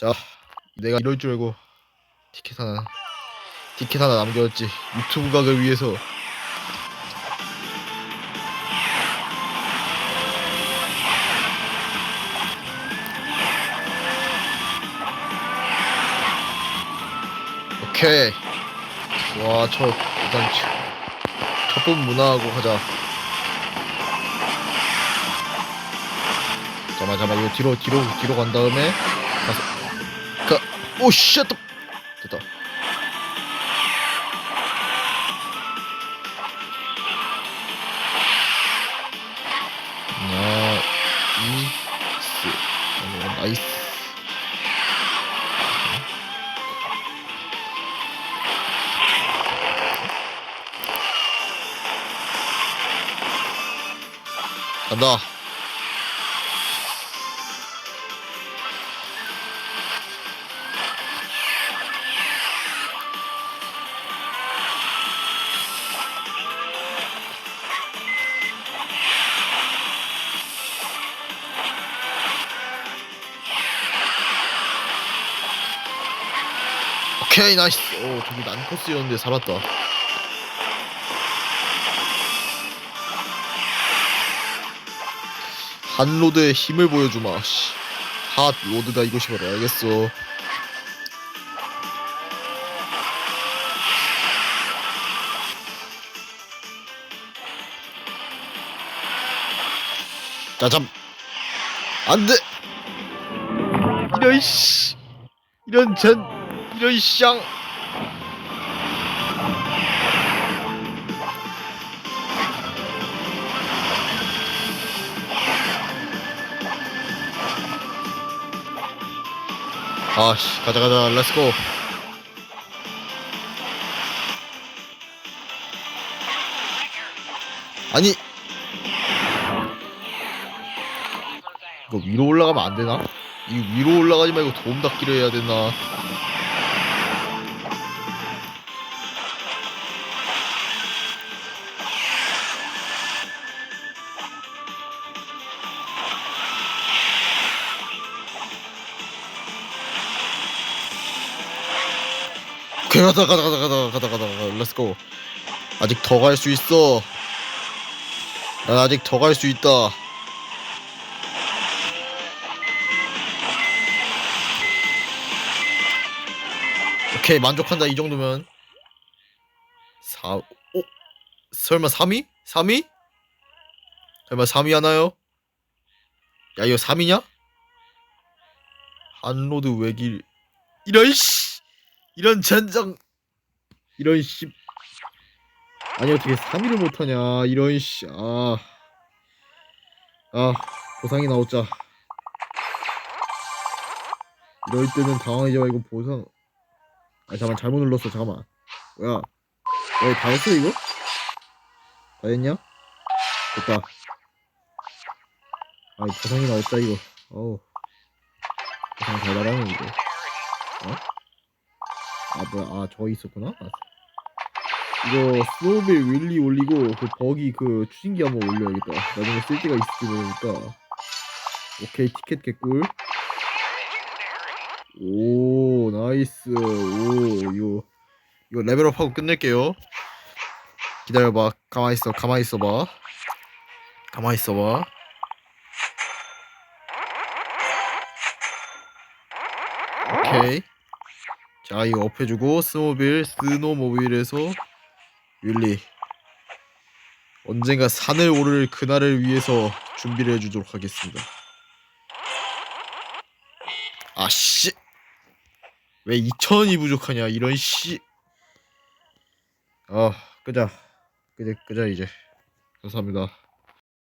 자, 내가 이럴 줄 알고 티켓 하나 티켓 하나 남겼지. 유튜브 각을 위해서. 오케이. 와, 저 일단 첫- 첫 부분 문화하고 가자. 잠깐만, 잠깐만, 이거 뒤로, 뒤로, 뒤로 간 다음에 가서, 가, 오, 쉣! 됐다. 나이스. 어, 나이스. 오케이 나이스. 오 저기 난 코스였는데 살았다. 한로드의 힘을 보여주마. 씨. 핫 로드다 이것이 바로 알겠어. 짜잠. 안돼. 이런 씨. 이런 전 이런 쌍. 아씨 가자 가자 렛츠고 아니 이거 위로 올라가면 안 되나? 이 위로 올라가지 말고 도움 닫기로 해야 되나? 오케이 가자 가자 가자 가자 가자 가자 가자 렛츠고 아직 더 갈 수 있어 난 아직 더 갈 수 있다 오케이 만족한다 이 정도면 4 오? 설마 3위? 3위? 설마 3위 하나요? 야 이거 3위냐? 한로드 외길 이런 씨 이런 젠장 이런 씨. 아니 어떻게 3위를 못하냐 이런 씨아아 아, 보상이 나오자. 이럴 때는 당황하지 말고 보상. 아 잠깐 잘못 눌렀어 잠깐만. 뭐야? 왜다 했어 이거? 다 했냐? 됐다. 아이 보상이 나왔다 이거. 어우. 보상 달달하네 이거. 어? 아 뭐야. 아 저 있었구나. 아, 이거 스노우빌 윌리 올리고 그 버기 그 추진기 한번 올려야겠다. 나중에 쓸 때가 있을지 모르니까. 오케이 티켓 개꿀. 오 나이스. 오 이거 이거 레벨업하고 끝낼게요. 기다려봐. 가만히 있어 가만히 있어봐. 가만히 있어봐. 오케이 자 이거 업해주고 스노모빌 스노모빌에서 윌리 언젠가 산을 오를 그날을 위해서 준비를 해주도록 하겠습니다. 아씨 왜 2천원이 부족하냐 이런 씨. 아, 끄자. 끄자 끄자 이제. 감사합니다